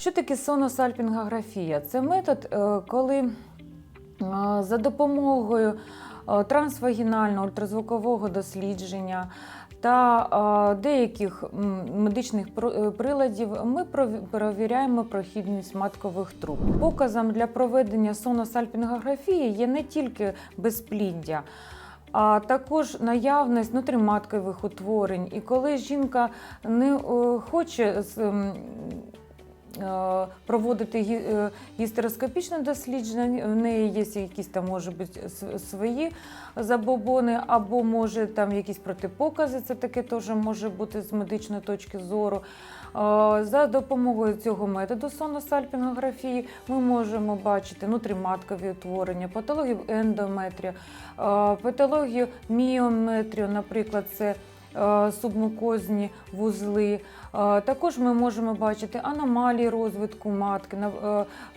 Що таке соносальпінгографія? Це метод, е, коли е, за допомогою е, трансвагінального ультразвукового дослідження та деяких медичних приладів ми перевіряємо прохідність маткових труб. Показом для проведення соносальпінгографії є не тільки безпліддя. А також наявність внутріматкових утворень. І коли жінка не хоче проводити е, гістероскопічне дослідження, в неї є якісь там може бути свої забобони, або може там якісь протипокази, це таке теж може бути з медичної точки зору. Е, За допомогою цього методу соносальпінгографії ми можемо бачити внутріматкові утворення, патологію ендометрію, е, патологію міометрію, наприклад, це е, субмукозні вузли. Е, Також ми можемо бачити аномалії розвитку матки. е,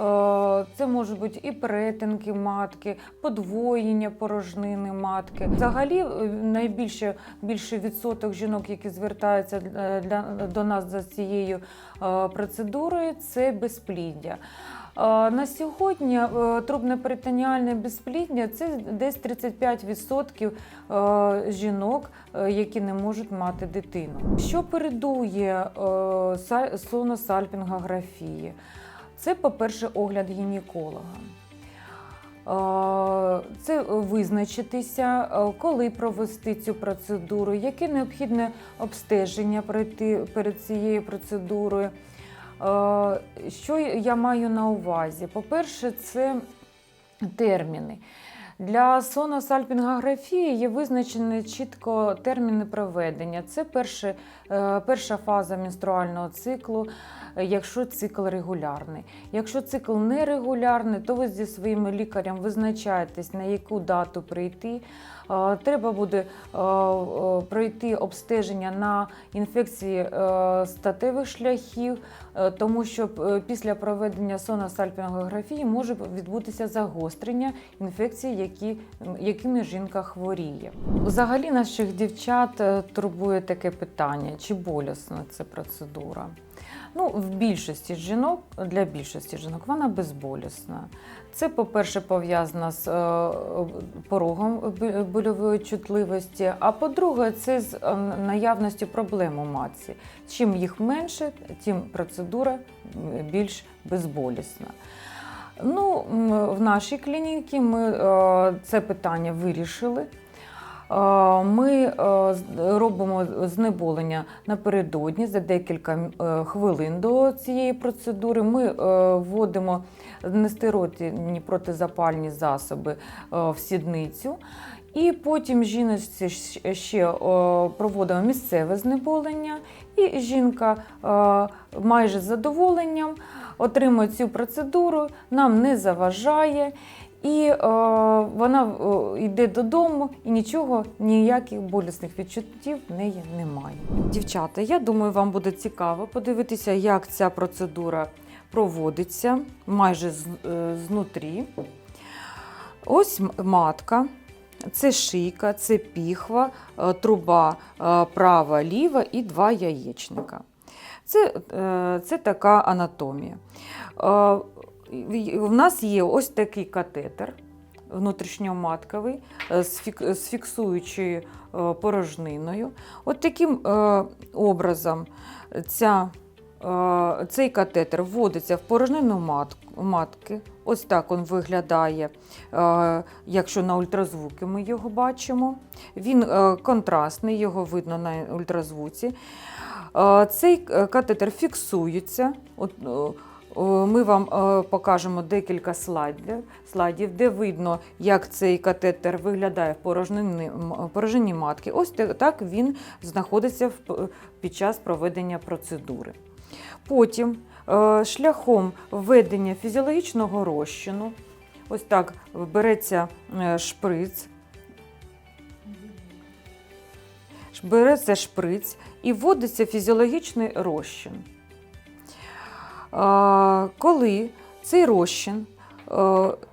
е, Це можуть бути і перетинки матки, подвоєння порожнини матки. Взагалі, е, найбільше більший відсоток жінок, які звертаються е, для, до нас за цією е, процедурою, це безпліддя. Е, На сьогодні е, трубно-перитоніальне безпліддя це десь 35% е, жінок, які не можуть мати дитину. Що передує са- соносальпінгографії? Це, по-перше, огляд гінеколога. Це визначитися, коли провести цю процедуру, яке необхідне обстеження перед цією процедурою. Е, Що я маю на увазі? По-перше, це терміни. Для соносальпінгографії є визначені чітко терміни проведення. Це перше, е, перша фаза менструального циклу, якщо цикл регулярний. Якщо цикл нерегулярний, то ви зі своїм лікарем визначаєтесь, на яку дату прийти. Е, Треба буде е, е, пройти обстеження на інфекції статевих шляхів, тому що після проведення соносальпінгографії може відбутися загострення інфекцій, які, якими жінка хворіє. Взагалі наших дівчат турбує таке питання: чи болісна ця процедура? Ну, в більшості жінок, для більшості жінок вона безболісна. Це, по-перше, пов'язано з е, порогом больової чутливості, а по-друге, це з е, наявністю проблем у матці. Чим їх менше, тим процедура більш безболісна. Ну, в нашій клініці ми е, це питання вирішили. Е, Ми е, робимо знеболення напередодні за декілька е, хвилин до цієї процедури. Ми вводимо нестероїдні протизапальні засоби в сідницю. І потім жіночці ще проводимо місцеве знеболення, і жінка майже задоволенням отримує цю процедуру, нам не заважає. І е, вона е, йде додому, і нічого, ніяких болісних відчуттів в неї немає. Дівчата, я думаю, вам буде цікаво подивитися, як ця процедура проводиться майже з, е, знутрі. Ось матка, це шийка, це піхва, е, труба е, права, ліва і два яєчника. Це, е, це така анатомія. Е, В нас є ось такий катетер внутрішньоматковий е, з фіксуючою е, порожниною. От таким е, образом ця, е, цей катетер вводиться в порожнину мат- матки. Ось так він виглядає, е, якщо на ультразвуки ми його бачимо. Він е, контрастний, його видно на ультразвуці. Е, Цей е, катетер фіксується. Е, е, Ми вам е, покажемо декілька слайдів, де видно, як цей катетер виглядає в порожнині, матки. Ось так він знаходиться під час проведення процедури. Потім е, шляхом введення фізіологічного розчину, ось так береться е, шприц, береться шприц і вводиться фізіологічний розчин. Коли цей розчин е,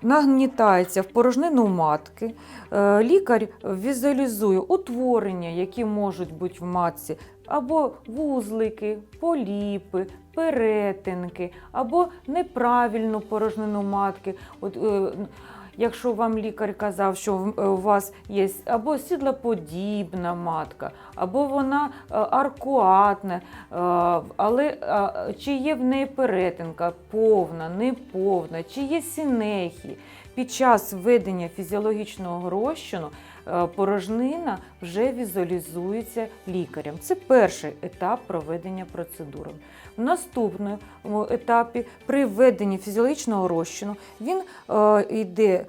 нагнітається в порожнину матки, е, лікар візуалізує утворення, які можуть бути в матці або вузлики, поліпи, перетинки, або неправильну порожнину матки. От, е, Якщо вам лікар казав, що е, у вас є або сідлоподібна матка, або вона е, аркуатна, е, але чи є в неї перетинка повна, неповна, чи є сінехи. Під час введення фізіологічного розчину е, порожнина вже візуалізується лікарем. Це перший етап проведення процедури. В наступному етапі при введенні фізіологічного розчину він е, йде е,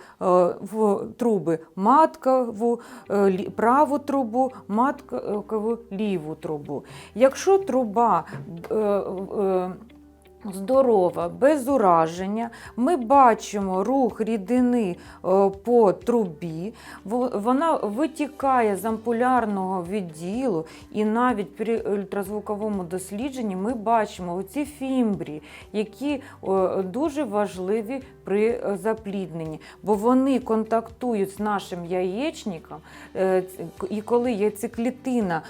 в труби маткову, праву трубу, маткову ліву трубу. Якщо труба здорова, без ураження, ми бачимо рух рідини е, по трубі, вона витікає з ампулярного відділу, і навіть при ультразвуковому дослідженні ми бачимо оці фімбрії, які е, дуже важливі при е, заплідненні, бо вони контактують з нашим яєчником, і коли яйцеклітина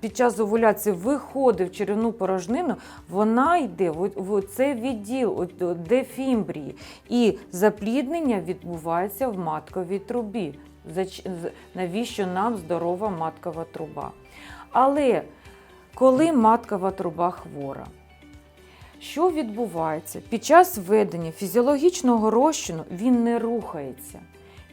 під час овуляції виходить в черевну порожнину, вона йде в, цей відділ, де фімбрії, і запліднення відбувається в матковій трубі. Навіщо нам здорова маткова труба? Але коли маткова труба хвора, що відбувається? Під час введення фізіологічного розчину він не рухається.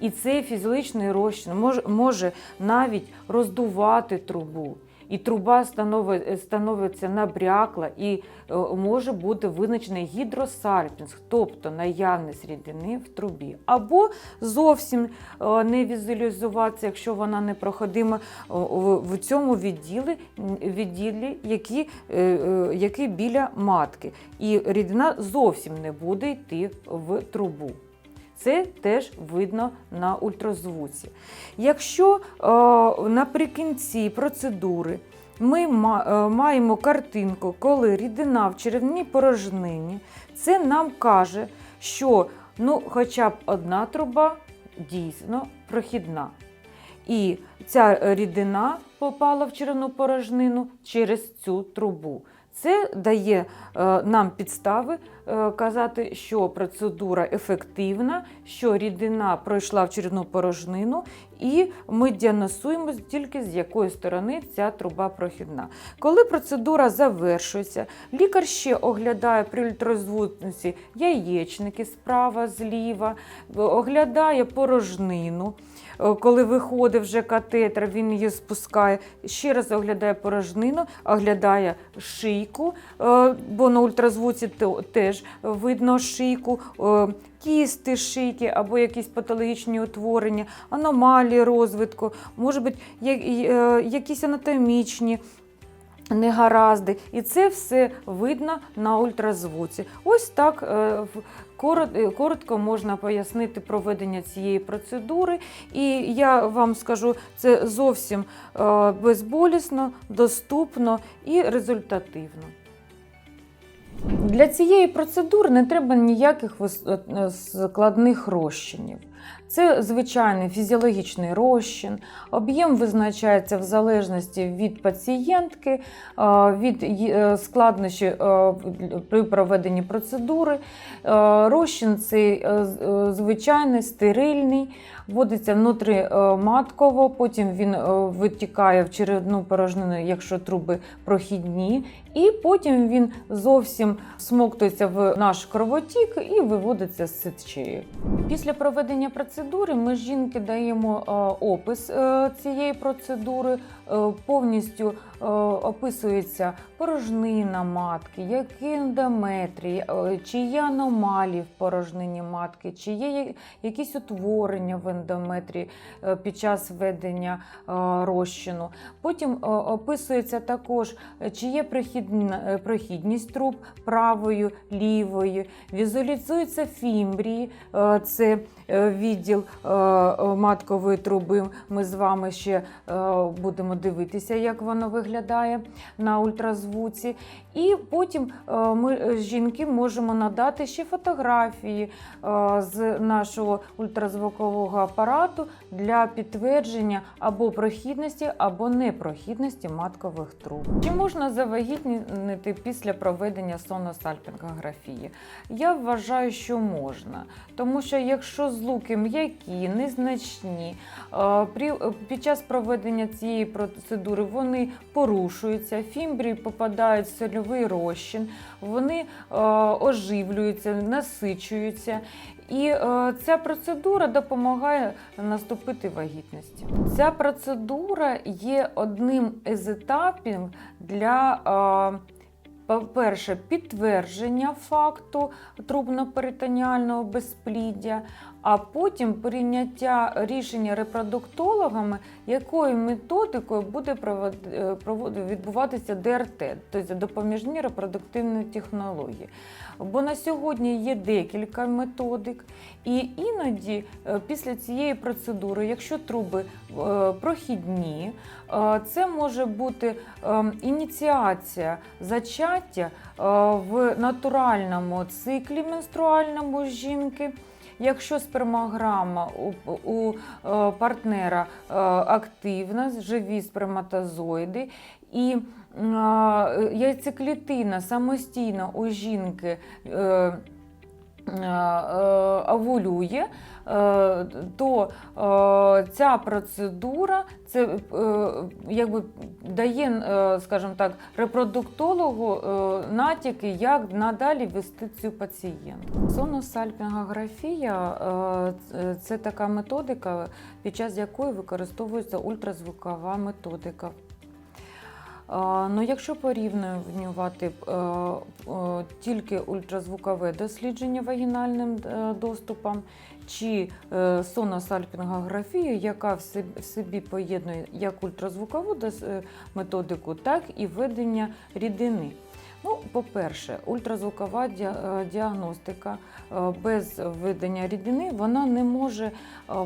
І цей фізіологічний розчин може навіть роздувати трубу. І труба станови- становиться набрякла і е, може бути визначений гідросальпінг, тобто наявність рідини в трубі. Або зовсім е, не візуалізуватися, якщо вона непроходима о, в, цьому відділі, відділі які, е, е, який біля матки. І рідина зовсім не буде йти в трубу. Це теж видно на ультразвуці. Якщо е, наприкінці процедури ми е, маємо картинку, коли рідина в черевній порожнині, це нам каже, що ну, хоча б одна труба дійсно прохідна. І ця рідина попала в черевну порожнину через цю трубу. Це дає е, нам підстави казати, що процедура ефективна, що рідина пройшла в черевну порожнину, і ми діагностуємо тільки з якої сторони ця труба прохідна. Коли процедура завершується, лікар ще оглядає при ультразвуці яєчники справа, зліва, оглядає порожнину. Е, Коли виходить вже катетр, він її спускає, ще раз оглядає порожнину, оглядає шийку, е, бо на ультразвуці то- теж видно шийку, е, кісти шийки або якісь патологічні утворення, аномалії розвитку, може бути е, якісь анатомічні. Негаразди, і це все видно на ультразвуці. Ось так е, коротко можна пояснити проведення цієї процедури. І я вам скажу, це зовсім безболісно, доступно і результативно. Для цієї процедури не треба ніяких вис- е, складних розчинів. Це звичайний фізіологічний розчин. Об'єм визначається в залежності від пацієнтки, е, від е, складнощі е, при проведенні процедури. Розчин цей звичайний, стерильний, вводиться внутріматково, потім він витікає в черевну порожнину, якщо труби прохідні, і потім він зовсім смоктується в наш кровотік і виводиться з сечею. Після проведення процедури ми жінки даємо е, опис е, цієї процедури, повністю е, описується порожнина матки, які ендометрії, е, чи є аномалії в порожнині матки, чи є якісь утворення в ендометрії е, під час введення е, розчину. Потім е, описується також, е, чи є е, прохідність труб правою, лівою, візуалізуються фімбрії, е, це е, відділ е, е, маткової труби. Ми з вами ще е, будемо дивитися, як воно виглядає на ультразвуці. І потім е, ми е, жінки можемо надати ще фотографії е, з нашого ультразвукового апарату для підтвердження або прохідності, або непрохідності маткових труб. Чи можна завагітнити після проведення соносальпінгографії? Я вважаю, що можна, тому що якщо злуки м'які, незначні, під час проведення цієї процедури вони порушуються, фімбрії попадають в сольовий розчин, вони е, оживлюються, насичуються. І е, ця процедура допомагає наступити вагітності. Ця процедура є одним із етапів для. Е, по-перше, підтвердження факту трубно-перитоніального безпліддя, а потім прийняття рішення репродуктологами, якою методикою буде е, відбуватися ДРТ, тобто допоміжні репродуктивні технології. Бо на сьогодні є декілька методик, і іноді е, після цієї процедури, якщо труби е, прохідні, це може бути ініціація зачаття в натуральному циклі менструальному жінки. Якщо спермограма у, у е, партнера е, активна, живі сперматозоїди, і е, яйцеклітина самостійно у жінки овулює, е, то е, ця процедура це е, якби дає, е, скажімо так, репродуктологу е, натяки, як надалі вести цю пацієнтку. Соносальпінгографія е, це така методика, під час якої використовується ультразвукова методика. Ну, якщо порівнювати е, е, тільки ультразвукове дослідження вагінальним е, доступом чи соносальпінгографію, яка в собі, поєднує як ультразвукову методику, так і введення рідини. Ну, по-перше, ультразвукова діагностика без введення рідини вона не може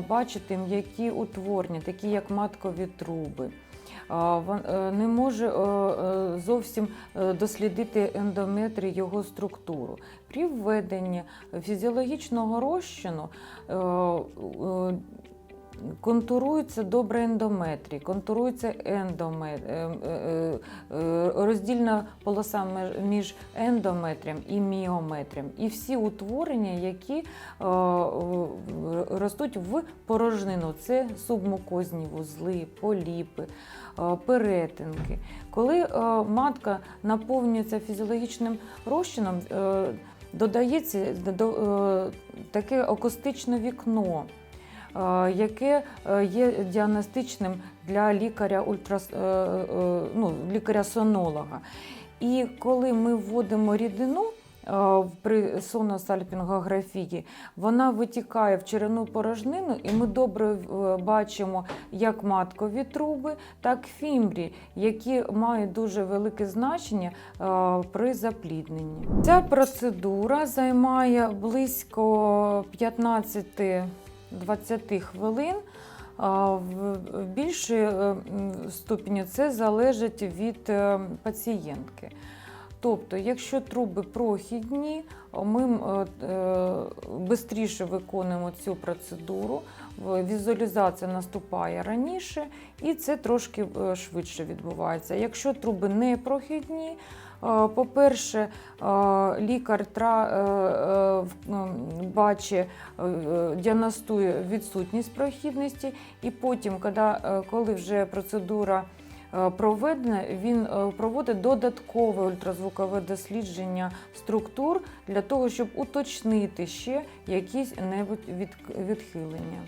бачити м'які утворення, такі як маткові труби. Е, Не може е, е, зовсім дослідити ендометрі його структуру. При введенні фізіологічного розчину контурується добре ендометрій, контурується ендомет, е, е, е, роздільна полоса між ендометрієм і міометрієм. І всі утворення, які ростуть в порожнину, це субмукозні вузли, поліпи, перетинки. Коли матка наповнюється фізіологічним розчином, додається до- таке акустичне вікно. Е, Яке е, є діагностичним для лікаря ультрас, е, ну, лікаря-сонолога. І коли ми вводимо рідину при соносальпінгографії, вона витікає в черевну порожнину, і ми добре бачимо як маткові труби, так і фімбрі, які мають дуже велике значення при заплідненні. Ця процедура займає близько 15-20 хвилин. В більшій е, ступені це залежить від е, пацієнтки. Тобто, якщо труби прохідні, ми швидше виконуємо цю процедуру, візуалізація наступає раніше, і це трошки е, швидше відбувається. Якщо труби не прохідні, е, по-перше, е, лікар е, е, бачить, е, е, діагностує відсутність прохідності, і потім, коли, е, вже процедура е, проведена, він е, проводить додаткове ультразвукове дослідження структур для того, щоб уточнити ще якісь небудь від- відхилення.